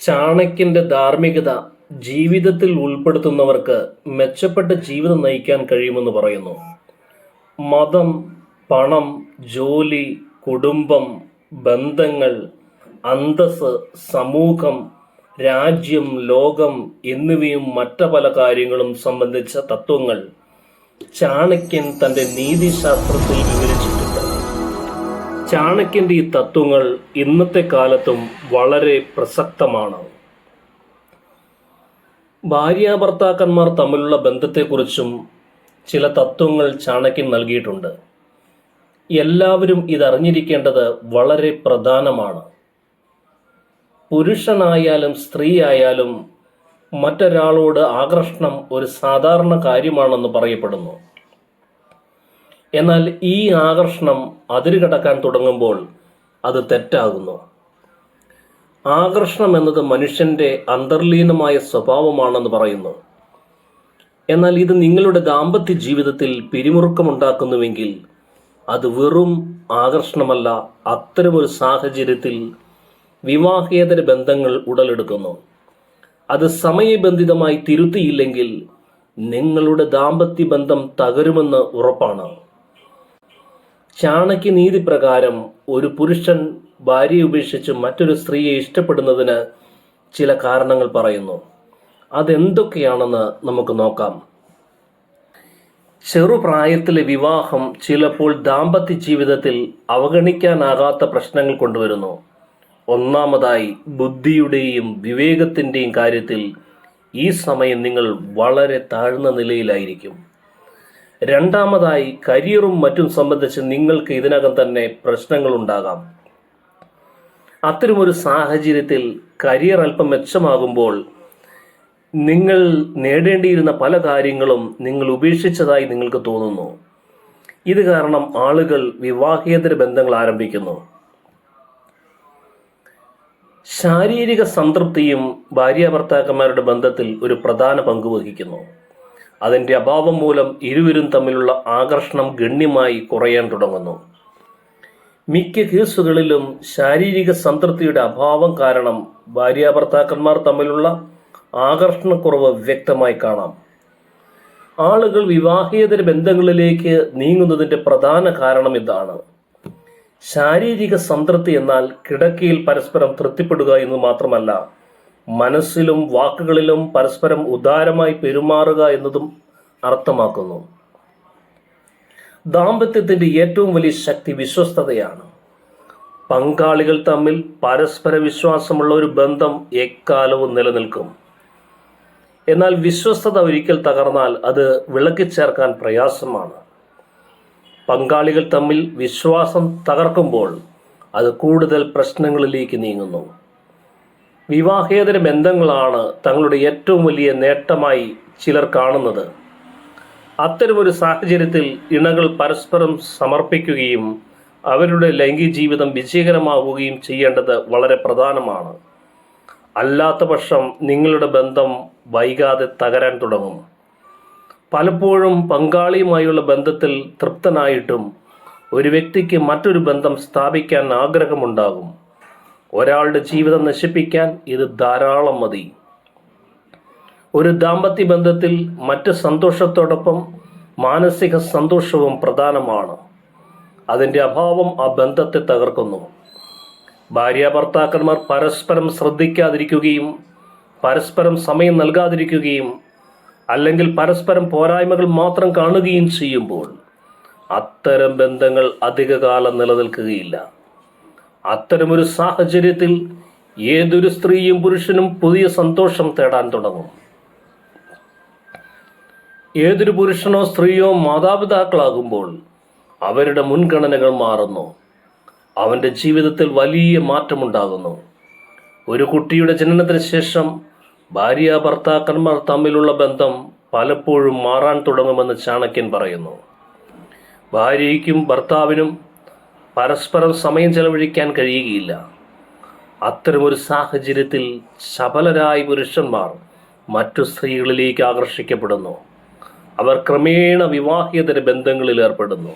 ചാണക്യന്റെ ധാർമ്മികത ജീവിതത്തിൽ ഉൾപ്പെടുത്തുന്നവർക്ക് മെച്ചപ്പെട്ട ജീവിതം നയിക്കാൻ കഴിയുമെന്ന് പറയുന്നു. മതം പണം ജോലി കുടുംബം ബന്ധങ്ങൾ അന്തസ് സമൂഹം രാജ്യം ലോകം എന്നിവയും മറ്റു പല കാര്യങ്ങളും സംബന്ധിച്ച തത്വങ്ങൾ ചാണക്യൻ തന്റെ നീതിശാസ്ത്രത്തിൽ വിവരിച്ചിട്ടുണ്ട്. ചാണക്യന്റെ ഈ തത്വങ്ങൾ ഇന്നത്തെ കാലത്തും വളരെ പ്രസക്തമാണ്. ഭാര്യാഭർത്താക്കന്മാർ തമ്മിലുള്ള ബന്ധത്തെക്കുറിച്ചും ചില തത്വങ്ങൾ ചാണക്യൻ നൽകിയിട്ടുണ്ട്. എല്ലാവരും ഇതറിഞ്ഞിരിക്കേണ്ടത് വളരെ പ്രധാനമാണ്. പുരുഷനായാലും സ്ത്രീ ആയാലും മറ്റൊരാളോട് ആകർഷണം ഒരു സാധാരണ കാര്യമാണെന്ന് പറയപ്പെടുന്നു. എന്നാൽ ഈ ആകർഷണം അതിരുകടക്കാൻ തുടങ്ങുമ്പോൾ അത് തെറ്റാകുന്നു. ആകർഷണം എന്നത് മനുഷ്യന്റെ അന്തർലീനമായ സ്വഭാവമാണെന്ന് പറയുന്നു. എന്നാൽ ഇത് നിങ്ങളുടെ ദാമ്പത്യ ജീവിതത്തിൽ പിരിമുറുക്കമുണ്ടാക്കുന്നുവെങ്കിൽ അത് വെറും ആകർഷണമല്ല അത്തരമൊരു സാഹചര്യത്തിൽ വിവാഹേതര ബന്ധങ്ങൾ ഉടലെടുക്കുന്നു. അത് സമയബന്ധിതമായി തിരുത്തിയില്ലെങ്കിൽ നിങ്ങളുടെ ദാമ്പത്യ ബന്ധം തകരുമെന്ന് ഉറപ്പാണ്. ചാണക്യ നീതി പ്രകാരം ഒരു പുരുഷൻ ഭാര്യയെ ഉപേക്ഷിച്ച് മറ്റൊരു സ്ത്രീയെ ഇഷ്ടപ്പെടുന്നതിന് ചില കാരണങ്ങൾ പറയുന്നു. അതെന്തൊക്കെയാണെന്ന് നമുക്ക് നോക്കാം. ചെറുപ്രായത്തിലെ വിവാഹം ചിലപ്പോൾ ദാമ്പത്യ ജീവിതത്തിൽ അവഗണിക്കാനാകാത്ത പ്രശ്നങ്ങൾ കൊണ്ടുവരുന്നു. ഒന്നാമതായി ബുദ്ധിയുടെയും വിവേകത്തിന്റെയും കാര്യത്തിൽ ഈ സമയം നിങ്ങൾ വളരെ താഴ്ന്ന നിലയിലായിരിക്കും. രണ്ടാമതായി കരിയറും മറ്റും സംബന്ധിച്ച് നിങ്ങൾക്ക് ഇതിനകം തന്നെ പ്രശ്നങ്ങൾ ഉണ്ടാകാം അത്തരമൊരു സാഹചര്യത്തിൽ കരിയർ അല്പം മെച്ചമാകുമ്പോൾ നിങ്ങൾ നേടേണ്ടിയിരുന്ന പല കാര്യങ്ങളും നിങ്ങൾ ഉപേക്ഷിച്ചതായി നിങ്ങൾക്ക് തോന്നുന്നു. ഇത് കാരണം ആളുകൾ വിവാഹേതര ബന്ധങ്ങൾ ആരംഭിക്കുന്നു. ശാരീരിക സംതൃപ്തിയും ഭാര്യാഭർത്താക്കന്മാരുടെ ബന്ധത്തിൽ ഒരു പ്രധാന പങ്ക് വഹിക്കുന്നു. അതിന്റെ അഭാവം മൂലം ഇരുവരും തമ്മിലുള്ള ആകർഷണം ഗണ്യമായി കുറയാൻ തുടങ്ങുന്നു. മിക്ക കേസുകളിലും ശാരീരിക സംതൃപ്തിയുടെ അഭാവം കാരണം ഭാര്യാഭർത്താക്കന്മാർ തമ്മിലുള്ള ആകർഷണക്കുറവ് വ്യക്തമായി കാണാം. ആളുകൾ വിവാഹേതര ബന്ധങ്ങളിലേക്ക് നീങ്ങുന്നതിന്റെ പ്രധാന കാരണം ഇതാണ്. ശാരീരിക സംതൃപ്തി എന്നാൽ കിടക്കയിൽ പരസ്പരം തൃപ്തിപ്പെടുക എന്ന് മാത്രമല്ല മനസ്സിലും വാക്കുകളിലും പരസ്പരം ഉദാരമായി പെരുമാറുക എന്നതും അർത്ഥമാക്കുന്നു. ദാമ്പത്യത്തിന്റെ ഏറ്റവും വലിയ ശക്തി വിശ്വസ്തതയാണ്. പങ്കാളികൾ തമ്മിൽ പരസ്പര വിശ്വാസമുള്ള ഒരു ബന്ധം എക്കാലവും നിലനിൽക്കും. എന്നാൽ വിശ്വസ്തത ഒരിക്കൽ തകർന്നാൽ അത് വിളക്കി ചേർക്കാൻ പ്രയാസമാണ്. പങ്കാളികൾ തമ്മിൽ വിശ്വാസം തകർക്കുമ്പോൾ അത് കൂടുതൽ പ്രശ്നങ്ങളിലേക്ക് നീങ്ങുന്നു. വിവാഹേതര ബന്ധങ്ങളാണ് തങ്ങളുടെ ഏറ്റവും വലിയ നേട്ടമായി ചിലർ കാണുന്നത്. അത്തരമൊരു സാഹചര്യത്തിൽ ഇണകൾ പരസ്പരം സമർപ്പിക്കുകയും അവരുടെ ലൈംഗിക ജീവിതം വിജയകരമാവുകയും ചെയ്യേണ്ടത് വളരെ പ്രധാനമാണ്. അല്ലാത്ത പക്ഷം നിങ്ങളുടെ ബന്ധം വൈകാതെ തകരാൻ തുടങ്ങും. പലപ്പോഴും പങ്കാളിയുമായുള്ള ബന്ധത്തിൽ തൃപ്തനായിട്ടും ഒരു വ്യക്തിക്ക് മറ്റൊരു ബന്ധം സ്ഥാപിക്കാൻ ആഗ്രഹമുണ്ടാകും. ഒരാളുടെ ജീവിതം നശിപ്പിക്കാൻ ഇത് ധാരാളം മതി. ഒരു ദാമ്പത്യ ബന്ധത്തിൽ മറ്റ് സന്തോഷത്തോടൊപ്പം മാനസിക സന്തോഷവും പ്രധാനമാണ്. അതിന്റെ അഭാവം ആ ബന്ധത്തെ തകർക്കുന്നു. ഭാര്യ ഭർത്താക്കന്മാർ പരസ്പരം ശ്രദ്ധിക്കാതിരിക്കുകയും പരസ്പരം സമയം നൽകാതിരിക്കുകയും അല്ലെങ്കിൽ പരസ്പരം പോരായ്മകൾ മാത്രം കാണുകയും ചെയ്യുമ്പോൾ അത്തരം ബന്ധങ്ങൾ അധികകാലം നിലനിൽക്കുകയില്ല. അത്തരമൊരു സാഹചര്യത്തിൽ ഏതൊരു സ്ത്രീയും പുരുഷനും പുതിയ സന്തോഷം തേടാൻ തുടങ്ങും. ഏതൊരു പുരുഷനോ സ്ത്രീയോ മാതാപിതാക്കളാകുമ്പോൾ അവരുടെ മുൻഗണനകൾ മാറുന്നു. അവന്റെ ജീവിതത്തിൽ വലിയ മാറ്റമുണ്ടാകുന്നു. ഒരു കുട്ടിയുടെ ജനനത്തിന് ശേഷം ഭാര്യ ഭർത്താക്കന്മാർ തമ്മിലുള്ള ബന്ധം പലപ്പോഴും മാറാൻ തുടങ്ങുമെന്ന് ചാണക്യൻ പറയുന്നു. ഭാര്യയ്ക്കും ഭർത്താവിനും പരസ്പരം സമയം ചെലവഴിക്കാൻ കഴിയുകയില്ല. അത്തരമൊരു സാഹചര്യത്തിൽ ശബലരായ പുരുഷന്മാർ മറ്റു സ്ത്രീകളിലേക്ക് ആകർഷിക്കപ്പെടുന്നു. അവർ ക്രമേണ വിവാഹേതര ബന്ധങ്ങളിൽ ഏർപ്പെടുന്നു.